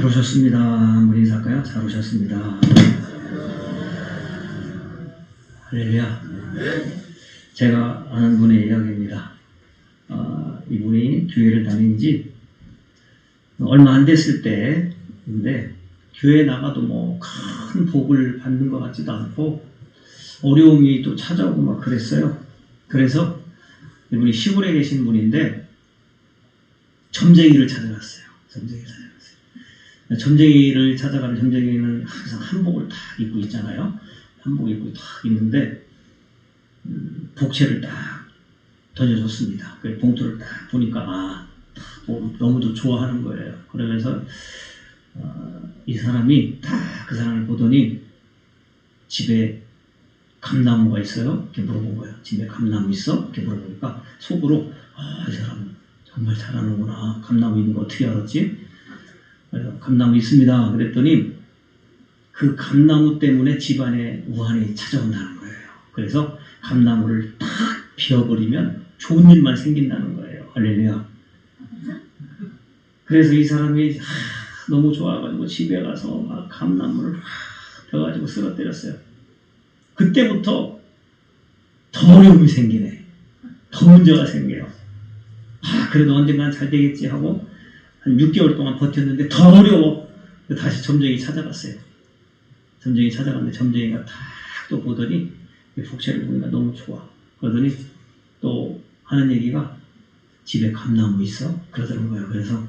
잘 오셨습니다. 한번 인사할까요? 잘 오셨습니다. 할렐루야. 제가 아는 분의 이야기입니다. 아, 이분이 교회를 다닌 지 얼마 안 됐을 때인데 교회 나가도 뭐 큰 복을 받는 것 같지도 않고 어려움이 또 찾아오고 막 그랬어요. 그래서 이분이 시골에 계신 분인데 점쟁이를 찾아갔어요. 점쟁이를 찾아갔어요. 점쟁이를 찾아가면 점쟁이는 항상 한복을 딱 입고 있잖아요. 한복 입고 딱 있는데 음, 복채를 딱 던져줬습니다. 그 봉투를 딱 보니까 아 뭐, 너무도 좋아하는 거예요. 그러면서 어, 이 사람이 딱 그 사람을 보더니 집에 감나무가 있어요? 이렇게 물어본 거예요. 집에 감나무 있어? 이렇게 물어보니까 속으로 아, 이 사람 정말 잘하는구나. 감나무 있는 거 어떻게 알았지? 감나무 있습니다. 그랬더니 그 감나무 때문에 집안에 우환이 찾아온다는 거예요. 그래서 감나무를 탁 비워버리면 좋은 일만 생긴다는 거예요. 할렐루야. 그래서 이 사람이 하, 너무 좋아가지고 집에 가서 막 감나무를 막 펴가지고 쓰러뜨렸어요. 그때부터 더 어려움이 생기네. 더 문제가 생겨요. 아, 그래도 언젠간 잘 되겠지 하고 한 6개월 동안 버텼는데 더 어려워. 다시 점쟁이 찾아갔어요. 점쟁이 찾아갔는데 점쟁이가 탁또 보더니 이 복채를 보니까 너무 좋아. 그러더니 또 하는 얘기가 집에 감나무 있어? 그러더는 거예요. 그래서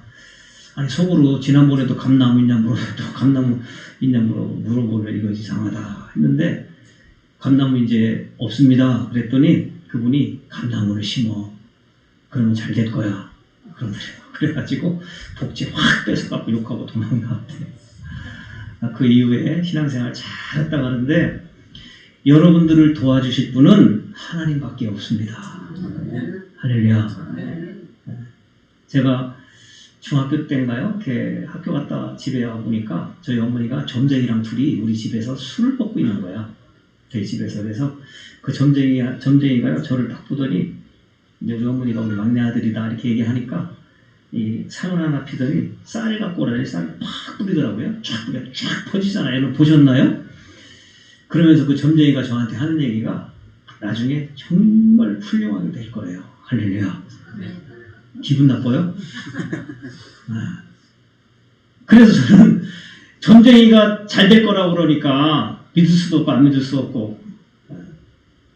아니 속으로 지난번에도 감나무 있냐 물어 또 감나무 있냐 물어 물어보면 이거 이상하다 했는데 감나무 이제 없습니다. 그랬더니 그분이 감나무를 심어. 그러면 잘 될 거야. 그러더래요. 그래가지고 복지 확 뺏어갖고 욕하고 도망나왔대. 그 이후에 신앙생활 잘 했다고 하는데 여러분들을 도와주실 분은 하나님밖에 없습니다. 할렐루야. 제가 중학교 때인가요? 이렇게 학교 갔다 집에 와 보니까 저희 어머니가 점쟁이랑 둘이 우리 집에서 술을 먹고 있는 거야. 저희 집에서. 그래서 그 점쟁이, 점쟁이가요, 저를 딱 보더니, 이제 어머니가 우리 막내 아들이다, 이렇게 얘기하니까, 이 상을 하나 피더니 쌀 갖고 오라니 쌀팍 뿌리더라고요. 쫙 뿌려, 쫙 퍼지잖아요. 여러분 보셨나요? 그러면서 그 점쟁이가 저한테 하는 얘기가 나중에 정말 훌륭하게 될 거예요. 할렐루야. 기분 나빠요? 아. 그래서 저는 점쟁이가 잘 될 거라고 그러니까 믿을 수도 없고 안 믿을 수 없고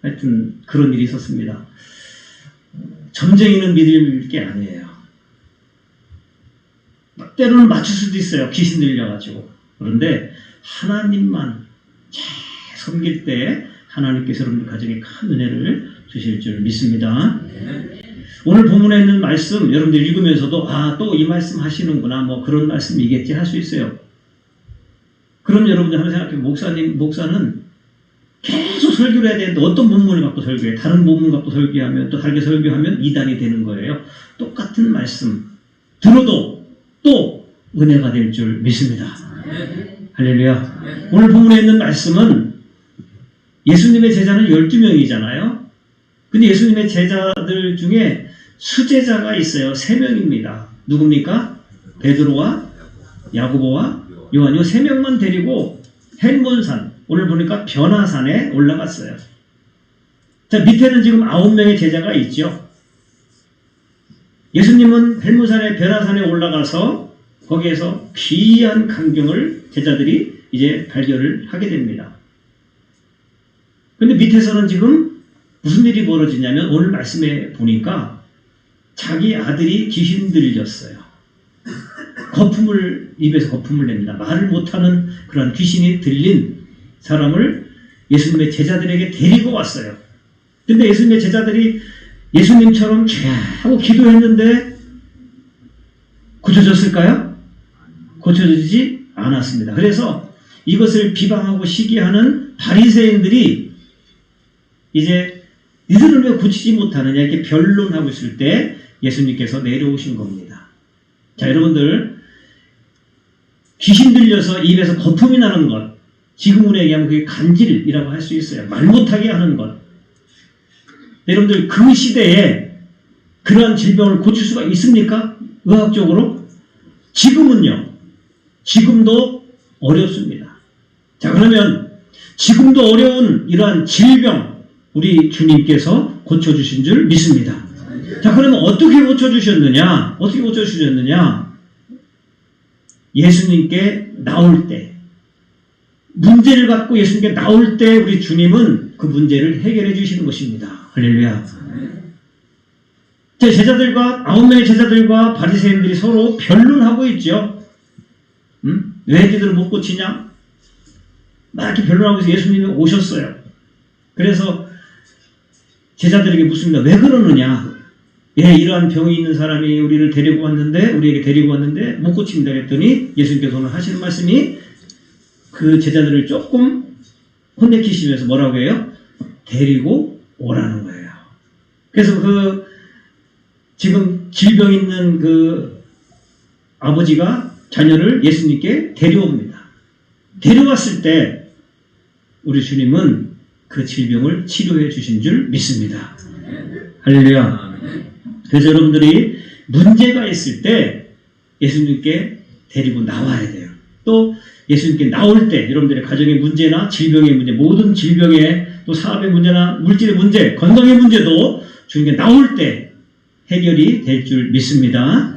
하여튼 그런 일이 있었습니다. 점쟁이는 믿을 게 아니에요. 때로는 맞출 수도 있어요. 귀신 들려가지고. 그런데 하나님만 잘 섬길 때 하나님께서 여러분들 가정에 큰 은혜를 주실 줄 믿습니다. 오늘 본문에 있는 말씀 여러분들 읽으면서도 아 또 이 말씀 하시는구나 뭐 그런 말씀이겠지 할 수 있어요. 그럼 여러분들 한번 생각해 목사님 목사는 계속 설교를 해야 되는데 어떤 본문을 갖고 설교해 다른 본문 갖고 설교하면 또 다르게 설교하면 이단이 되는 거예요. 똑같은 말씀 들어도 또 은혜가 될 줄 믿습니다. 할렐루야. 오늘 본문에 있는 말씀은 예수님의 제자는 12명이잖아요. 근데 예수님의 제자들 중에 수제자가 있어요. 3명입니다. 누굽니까? 베드로와 야고보와 요한 요 3명만 데리고 헬몬산 오늘 보니까 변화산에 올라갔어요. 자 밑에는 지금 9명의 제자가 있죠. 예수님은 헬몬산의 변화산에 올라가서 거기에서 귀한 광경을 제자들이 이제 발견을 하게 됩니다. 근데 밑에서는 지금 무슨 일이 벌어지냐면 오늘 말씀에 보니까 자기 아들이 귀신 들렸어요. 거품을 입에서 거품을 냅니다. 말을 못하는 그런 귀신이 들린 사람을 예수님의 제자들에게 데리고 왔어요. 근데 예수님의 제자들이 예수님처럼 하고 기도했는데 고쳐졌을까요? 고쳐지지 않았습니다. 그래서 이것을 비방하고 시기하는 바리새인들이 이제 니들은 왜 고치지 못하느냐 이렇게 변론하고 있을 때 예수님께서 내려오신 겁니다. 자 여러분들 귀신 들려서 입에서 거품이 나는 것 지금으로 얘기하면 그게 간질이라고 할 수 있어요. 말 못하게 하는 것. 여러분들 그 시대에 그러한 질병을 고칠 수가 있습니까? 의학적으로? 지금은요. 지금도 어렵습니다. 자, 그러면 지금도 어려운 이러한 질병, 우리 주님께서 고쳐주신 줄 믿습니다. 자, 그러면 어떻게 고쳐주셨느냐? 어떻게 고쳐주셨느냐? 예수님께 나올 때, 문제를 갖고 예수님께 나올 때 우리 주님은 그 문제를 해결해 주시는 것입니다. 할렐루야. 제 제자들과 아홉 명의 제자들과 바리새인들이 서로 변론하고 있죠. 음? 왜 니들을 못 고치냐? 막 이렇게 변론하고 있어 예수님이 오셨어요. 그래서 제자들에게 묻습니다. 왜 그러느냐? 예, 이러한 병이 있는 사람이 우리를 데리고 왔는데, 우리에게 데리고 왔는데, 못 고칩니다. 그랬더니 예수님께서 오늘 하시는 말씀이 그 제자들을 조금 혼내키시면서 뭐라고 해요? 데리고 오라는 거예요. 그래서 그 지금 질병 있는 그 아버지가 자녀를 예수님께 데려옵니다. 데려왔을 때 우리 주님은 그 질병을 치료해 주신 줄 믿습니다. 할렐루야. 그래서 여러분들이 문제가 있을 때 예수님께 데리고 나와야 돼요. 또 예수님께 나올 때 여러분들의 가정의 문제나 질병의 문제, 모든 질병의 또 사업의 문제나 물질의 문제, 건강의 문제도 주님께 나올 때 해결이 될 줄 믿습니다.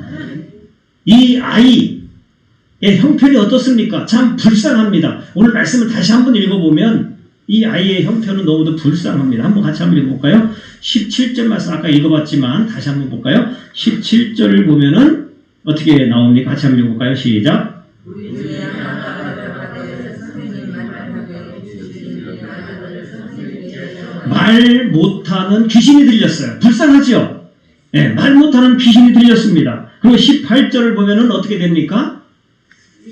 이 아이의 형편이 어떻습니까? 참 불쌍합니다. 오늘 말씀을 다시 한번 읽어보면 이 아이의 형편은 너무도 불쌍합니다. 한번 같이 한번 읽어볼까요? 17절 말씀 아까 읽어봤지만 다시 한번 볼까요? 17절을 보면은 어떻게 나옵니까? 같이 한번 읽어볼까요? 시작. 말 못하는 귀신이 들렸어요. 불쌍하지요? 예, 말 못하는 귀신이 들렸습니다. 그리고 18절을 보면은 어떻게 됩니까?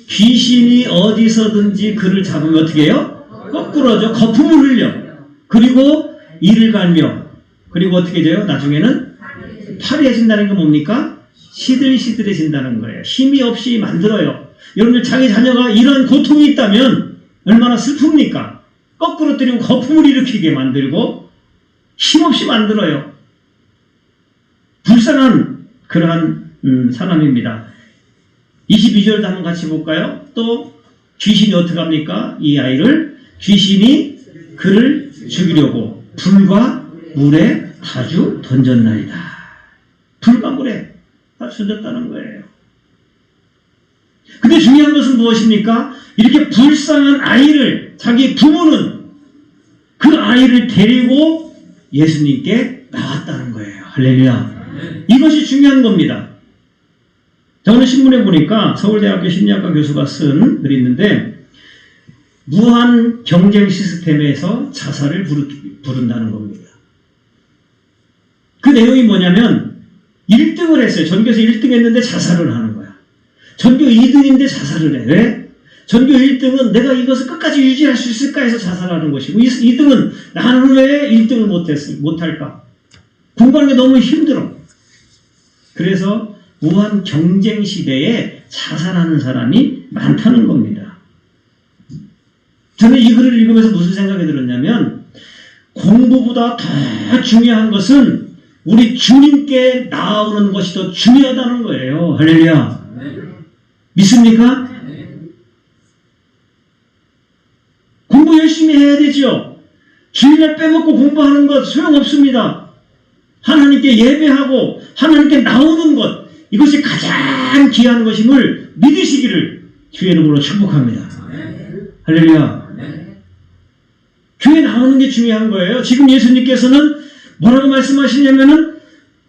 귀신이 어디서든지 그를 잡으면 어떻게 해요? 거꾸로죠. 거품을 흘려. 그리고 이를 갈며. 그리고 어떻게 돼요? 나중에는 파리해진다는 게 뭡니까? 시들시들해진다는 거예요. 힘이 없이 만들어요. 여러분들 자기 자녀가 이런 고통이 있다면 얼마나 슬픕니까? 거꾸로 때리고 거품을 일으키게 만들고 힘없이 만들어요. 불쌍한 그러한 음, 사람입니다. 22절도 한번 같이 볼까요? 또 귀신이 어떻게 합니까? 이 아이를 귀신이 그를 죽이려고 불과 물에 아주 던졌나이다. 불과 물에 아주 던졌다는 거예요. 근데 중요한 것은 무엇입니까? 이렇게 불쌍한 아이를 자기 부모는 그 아이를 데리고 예수님께 나왔다는 거예요. 할렐루야. 이것이 중요한 겁니다. 저는 신문에 보니까 서울대학교 심리학과 교수가 쓴 글이 있는데 무한 경쟁 시스템에서 자살을 부른다는 겁니다. 그 내용이 뭐냐면 1등을 했어요. 전교에서 1등 했는데 자살을 하는 거야. 전교 2등인데 자살을 해. 왜? 전교 1등은 내가 이것을 끝까지 유지할 수 있을까 해서 자살하는 것이고 2등은 나는 왜 1등을 못했을, 못할까? 공부하는 게 너무 힘들어. 그래서 무한 경쟁 시대에 자살하는 사람이 많다는 겁니다. 저는 이 글을 읽으면서 무슨 생각이 들었냐면 공부보다 더 중요한 것은 우리 주님께 나오는 것이 더 중요하다는 거예요. 할렐루야. 믿습니까? 공부 열심히 해야 되죠. 주일날 빼먹고 공부하는 것 소용없습니다. 하나님께 예배하고 하나님께 나오는 것 이것이 가장 귀한 것임을 믿으시기를 주의 이름으로 축복합니다. 할렐루야. 교회 나오는 게 중요한 거예요. 지금 예수님께서는 뭐라고 말씀하시냐면은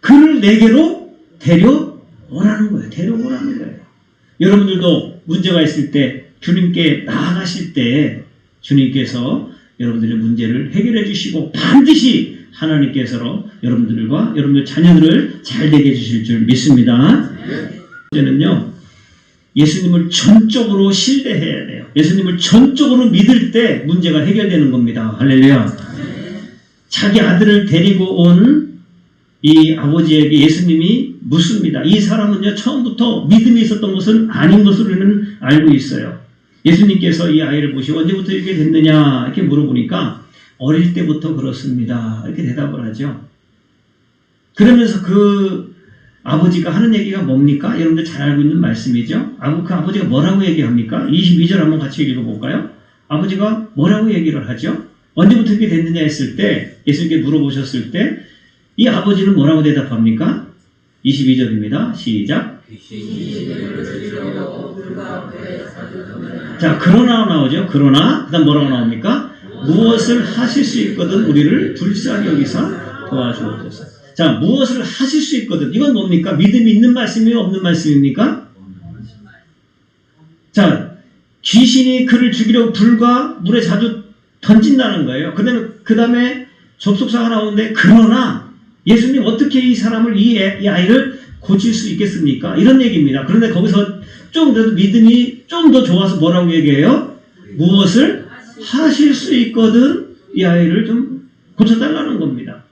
그를 내게로 데려오라는 거예요. 데려오라는 거예요. 여러분들도 문제가 있을 때 주님께 나아가실 때 주님께서 여러분들의 문제를 해결해 주시고 반드시 하나님께서 여러분들과 여러분들 자녀들을 잘 되게 해주실 줄 믿습니다. 이제는요 예수님을 전적으로 신뢰해야 돼요. 예수님을 전적으로 믿을 때 문제가 해결되는 겁니다. 할렐루야. 자기 아들을 데리고 온 이 아버지에게 예수님이 묻습니다. 이 사람은요 처음부터 믿음이 있었던 것은 아닌 것으로 는 알고 있어요. 예수님께서 이 아이를 보시고 언제부터 이렇게 됐느냐 이렇게 물어보니까 어릴 때부터 그렇습니다. 이렇게 대답을 하죠. 그러면서 그 아버지가 하는 얘기가 뭡니까? 여러분들 잘 알고 있는 말씀이죠? 그 아버지가 뭐라고 얘기합니까? 22절 한번 같이 읽어볼까요? 아버지가 뭐라고 얘기를 하죠? 언제부터 이렇게 됐느냐 했을 때, 예수님께 물어보셨을 때, 이 아버지는 뭐라고 대답합니까? 22절입니다. 시작. 자, 그러나 나오죠. 그러나, 그 다음 뭐라고 나옵니까? 무엇을 하실 수 있거든 우리를 불쌍히 여기사 도와주옵소서. 자, 무엇을 하실 수 있거든. 이건 뭡니까? 믿음이 있는 말씀이에요? 없는 말씀입니까? 자, 귀신이 그를 죽이려고 불과 물에 자주 던진다는 거예요. 그 다음에, 그 다음에 접속사가 나오는데, 그러나 예수님 어떻게 이 사람을, 이, 애- 이 아이를 고칠 수 있겠습니까? 이런 얘기입니다. 그런데 거기서 좀 더 믿음이 좀 더 좋아서 뭐라고 얘기해요? 무엇을 하실 수 있거든 이 아이를 좀 고쳐달라는 겁니다.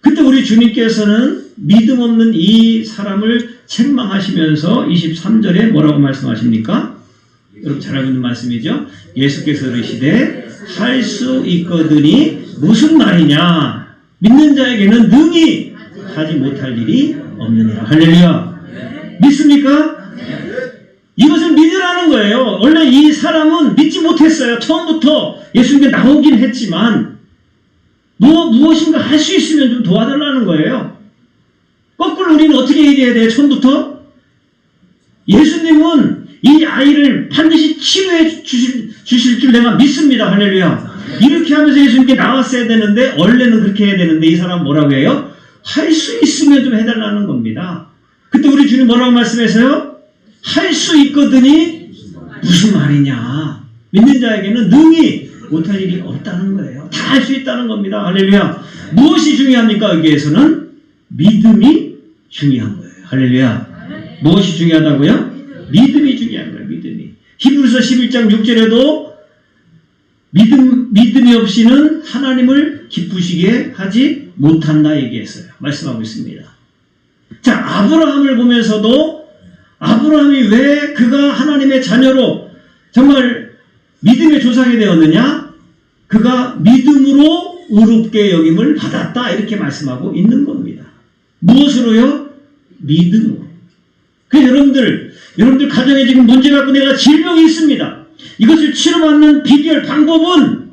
그때 우리 주님께서는 믿음 없는 이 사람을 책망하시면서 23절에 뭐라고 말씀하십니까? 여러분 잘 알고 있는 말씀이죠? 예수께서 이르시되 할 수 있거든이 무슨 말이냐? 믿는 자에게는 능히 하지 못할 일이 없느니라. 할렐루야. 믿습니까? 이것을 믿으라는 거예요. 원래 이 사람은 믿지 못했어요. 처음부터 예수님께 나오긴 했지만, 뭐, 무엇인가 할 수 있으면 좀 도와달라는 거예요. 거꾸로 우리는 어떻게 얘기해야 돼요? 처음부터? 예수님은 이 아이를 반드시 치료해 주실, 주실 줄 내가 믿습니다. 할렐루야. 이렇게 하면서 예수님께 나왔어야 되는데, 원래는 그렇게 해야 되는데, 이 사람 뭐라고 해요? 할 수 있으면 좀 해달라는 겁니다. 그때 우리 주님 뭐라고 말씀했어요? 할 수 있거든이 무슨 말이냐. 믿는 자에게는 능히 못할 일이 없다는 거예요. 다 할 수 있다는 겁니다. 할렐루야. 무엇이 중요합니까? 여기에서는 믿음이 중요한 거예요. 할렐루야. 무엇이 중요하다고요? 믿음이 중요한 거예요. 믿음이. 히브리서 11장 6절에도 믿음, 믿음이 없이는 하나님을 기쁘시게 하지 못한다 얘기했어요. 말씀하고 있습니다. 자, 아브라함을 보면서도 아브라함이 왜 그가 하나님의 자녀로 정말 믿음의 조상이 되었느냐? 그가 믿음으로 의롭게 여김을 받았다. 이렇게 말씀하고 있는 겁니다. 무엇으로요? 믿음으로. 그 여러분들, 여러분들 가정에 지금 문제 갖고 내가 질병이 있습니다. 이것을 치료받는 비결 방법은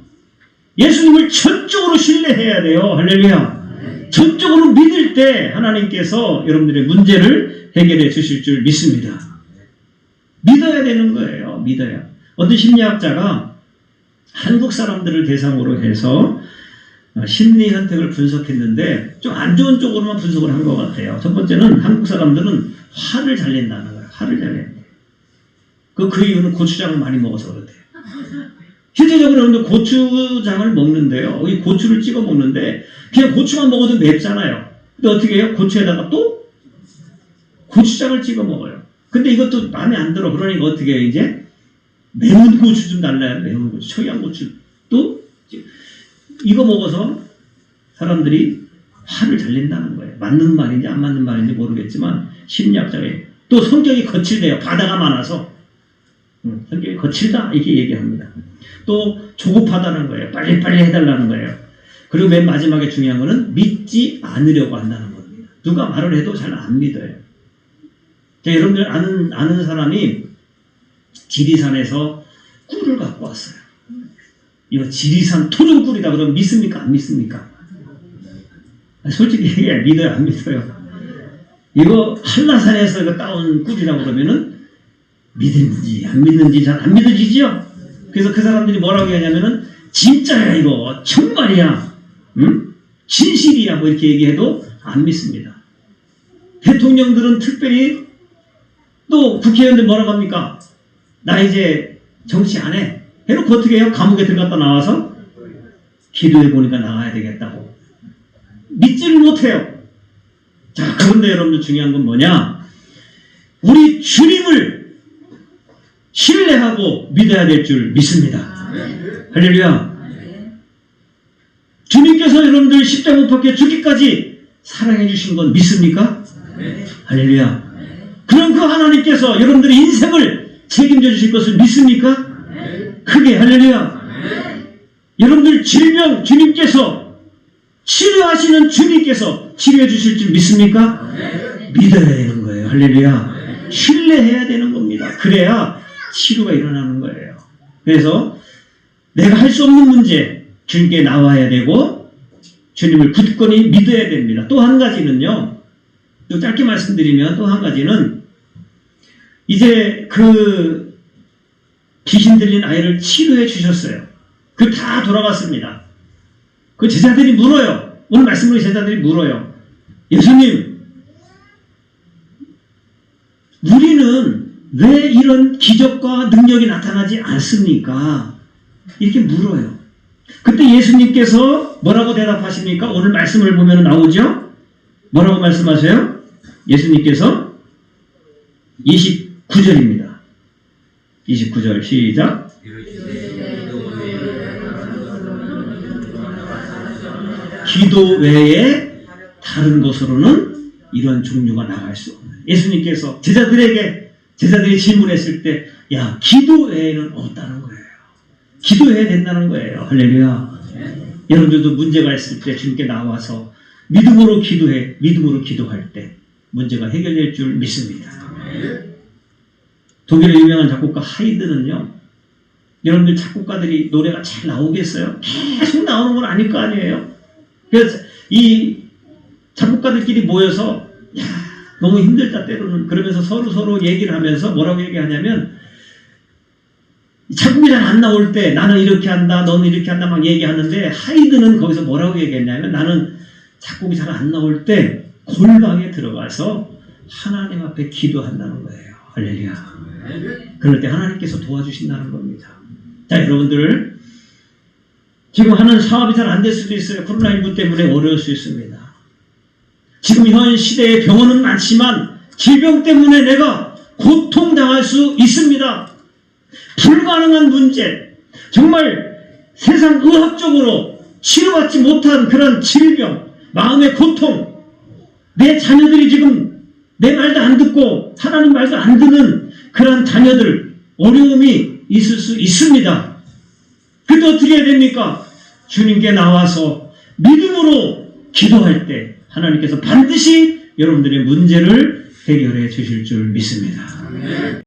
예수님을 전적으로 신뢰해야 돼요. 할렐루야. 전적으로 믿을 때 하나님께서 여러분들의 문제를 해결해 주실 줄 믿습니다. 믿어야 되는 거예요. 믿어야. 어떤 심리학자가 한국 사람들을 대상으로 해서 어, 심리 현택을 분석했는데 좀 안 좋은 쪽으로만 분석을 한 것 같아요. 첫 번째는 한국 사람들은 화를 잘 낸다는 거예요. 화를 잘 낸다. 그, 그 이유는 고추장을 많이 먹어서 그렇대요. 실제적으로 여러분들 고추장을 먹는데요. 이 고추를 찍어 먹는데 그냥 고추만 먹어도 맵잖아요. 근데 어떻게 해요? 고추에다가 또 고추장을 찍어 먹어요. 근데 이것도 마음에 안 들어. 그러니까 어떻게 해요, 이제? 매운 고추 좀 달라요. 매운 고추. 청양 고추. 또 이거 먹어서 사람들이 화를 잘 낸다는 거예요. 맞는 말인지 안 맞는 말인지 모르겠지만 심리학자에 또 성격이 거칠대요. 바다가 많아서 음, 성격이 거칠다 이렇게 얘기합니다. 또 조급하다는 거예요. 빨리빨리 해달라는 거예요. 그리고 맨 마지막에 중요한 거는 믿지 않으려고 한다는 겁니다. 누가 말을 해도 잘 안 믿어요. 자, 여러분들 아는, 아는 사람이 지리산에서 꿀을 갖고 왔어요. 이거 지리산 토종꿀이다 그러면 믿습니까? 안 믿습니까? 아, 솔직히 얘기해 믿어요? 안 믿어요? 이거 한라산에서 따온 꿀이라고 그러면은 믿는지 안 믿는지 잘 안 믿어지지요? 그래서 그 사람들이 뭐라고 하냐면은 진짜야 이거 정말이야 응? 진실이야 뭐 이렇게 얘기해도 안 믿습니다. 대통령들은 특별히 또 국회의원들 뭐라고 합니까? 나 이제 정치 안 해. 해놓고 어떻게 해요? 감옥에 들어갔다 나와서 기도해 보니까 나가야 되겠다고. 믿지를 못해요. 자, 그런데 여러분들 중요한 건 뭐냐? 우리 주님을 신뢰하고 믿어야 될 줄 믿습니다. 할렐루야. 주님께서 여러분들 십자가 못 박혀 죽기까지 사랑해 주신 건 믿습니까? 할렐루야. 그럼 그 하나님께서 여러분들의 인생을 책임져 주실 것을 믿습니까? 크게 할렐루야. 여러분들 질병 주님께서 치료하시는 주님께서 치료해 주실 줄 믿습니까? 믿어야 되는 거예요. 할렐루야. 신뢰해야 되는 겁니다. 그래야 치료가 일어나는 거예요. 그래서 내가 할 수 없는 문제 주님께 나와야 되고 주님을 굳건히 믿어야 됩니다. 또 한 가지는요. 또 짧게 말씀드리면 또 한 가지는 이제 그 귀신 들린 아이를 치료해 주셨어요. 그 다 돌아갔습니다. 그 제자들이 물어요. 오늘 말씀으로 제자들이 물어요. 예수님, 우리는 왜 이런 기적과 능력이 나타나지 않습니까? 이렇게 물어요. 그때 예수님께서 뭐라고 대답하십니까? 오늘 말씀을 보면 나오죠? 뭐라고 말씀하세요? 예수님께서 29절입니다. 29절 시작. 기도 외에 다른 곳으로는 이런 종류가 나갈 수 없는. 예수님께서 제자들에게 제자들이 질문했을 때, 야 기도 외에는 없다는 거예요. 기도해야 된다는 거예요. 할렐루야. 여러분들도 문제가 있을 때 주님께 나와서 믿음으로 기도해, 믿음으로 기도할 때 문제가 해결될 줄 믿습니다. 독일의 유명한 작곡가 하이드는요, 여러분들 작곡가들이 노래가 잘 나오겠어요? 계속 나오는 건 아닐 거 아니에요? 그래서 이 작곡가들끼리 모여서, 야, 너무 힘들다 때로는 그러면서 서로 서로 얘기를 하면서 뭐라고 얘기하냐면, 잘안 나올 때 나는 이렇게 한다, 너는 이렇게 한다 막 얘기하는데 하이드는 거기서 뭐라고 얘기했냐면 나는 작곡이 잘 안 나올 때 골방에 들어가서 하나님 앞에 기도한다는 거예요. 할렐루야. 그럴 때 하나님께서 도와주신다는 겁니다. 자, 여러분들. 지금 하는 사업이 잘 안 될 수도 있어요. 코로나19 때문에 어려울 수 있습니다. 지금 현 시대에 병원은 많지만 질병 때문에 내가 고통당할 수 있습니다. 불가능한 문제, 정말 세상 의학적으로 치료받지 못한 그런 질병, 마음의 고통, 내 자녀들이 지금 내 말도 안 듣고 하나님 말도 안 듣는 그런 자녀들, 어려움이 있을 수 있습니다. 그때 어떻게 해야 됩니까? 주님께 나와서 믿음으로 기도할 때 하나님께서 반드시 여러분들의 문제를 해결해 주실 줄 믿습니다.